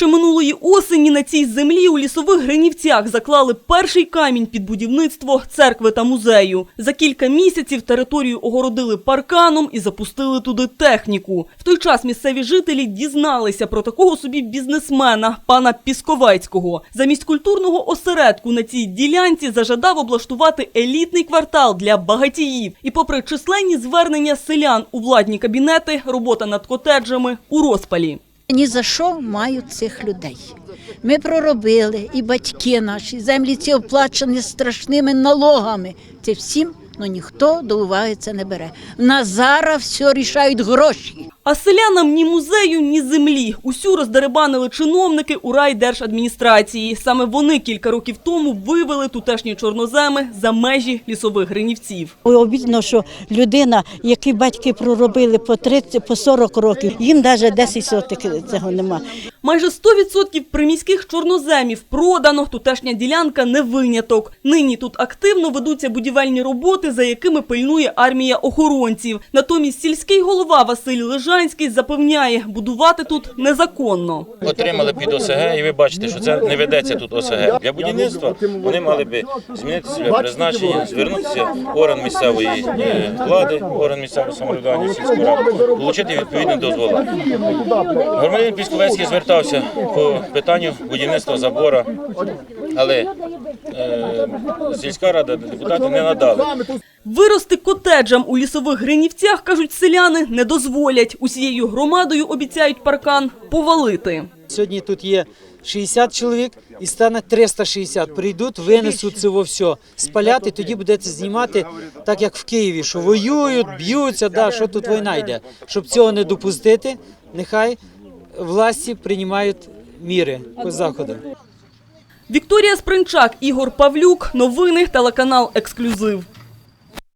Ще минулої осені на цій землі у лісових Гринівцях заклали перший камінь під будівництво церкви та музею. За кілька місяців територію огородили парканом і запустили туди техніку. В той час місцеві жителі дізналися про такого собі бізнесмена, пана Пісковецького. Замість культурного осередку на цій ділянці зажадав облаштувати елітний квартал для багатіїв. І попри численні звернення селян у владні кабінети, робота над котеджами у розпалі. Ні за що мають цих людей. Ми проробили, і батьки наші, землі ці оплачені страшними налогами. Це всім, але ніхто до уваги це не бере. На зараз все рішають гроші. А селянам ні музею, ні землі. Усю роздеребанили чиновники у райдержадміністрації. Саме вони кілька років тому вивели тутешні чорноземи за межі лісових гринівців. Обідно, що людина, які батьки проробили по 30, по 40 років, їм навіть 10 сотих цього нема. Майже 100% приміських чорноземів продано, тутешня ділянка не виняток. Нині тут активно ведуться будівельні роботи, за якими пильнує армія охоронців. Натомість сільський голова Василь Лежанський запевняє, будувати тут незаконно. отримали під ОСГ, і ви бачите, що це не ведеться тут ОСГ. Для будівництва вони мали би змінити своє призначення, звернутися в орган місцевої е, влади, орган місцевого самоврядування сільської ради, отримати відповідні дозволи. Громадянин Пісковецький звертався по питанню будівництва забора, але е, сільська рада, депутати не надали. Вирости котеджам у лісових гринівцях, кажуть селяни, не дозволять. Усією громадою обіцяють паркан повалити. Сьогодні тут є 60 чоловік і стане 360. Прийдуть, винесуть це во все, спаляти, тоді будете знімати, так як в Києві, що воюють, б'ються, да, що тут війна йде. Щоб цього не допустити, нехай власті приймають міри по заходам. Вікторія Спринчак, Ігор Павлюк. Новини телеканал Ексклюзив.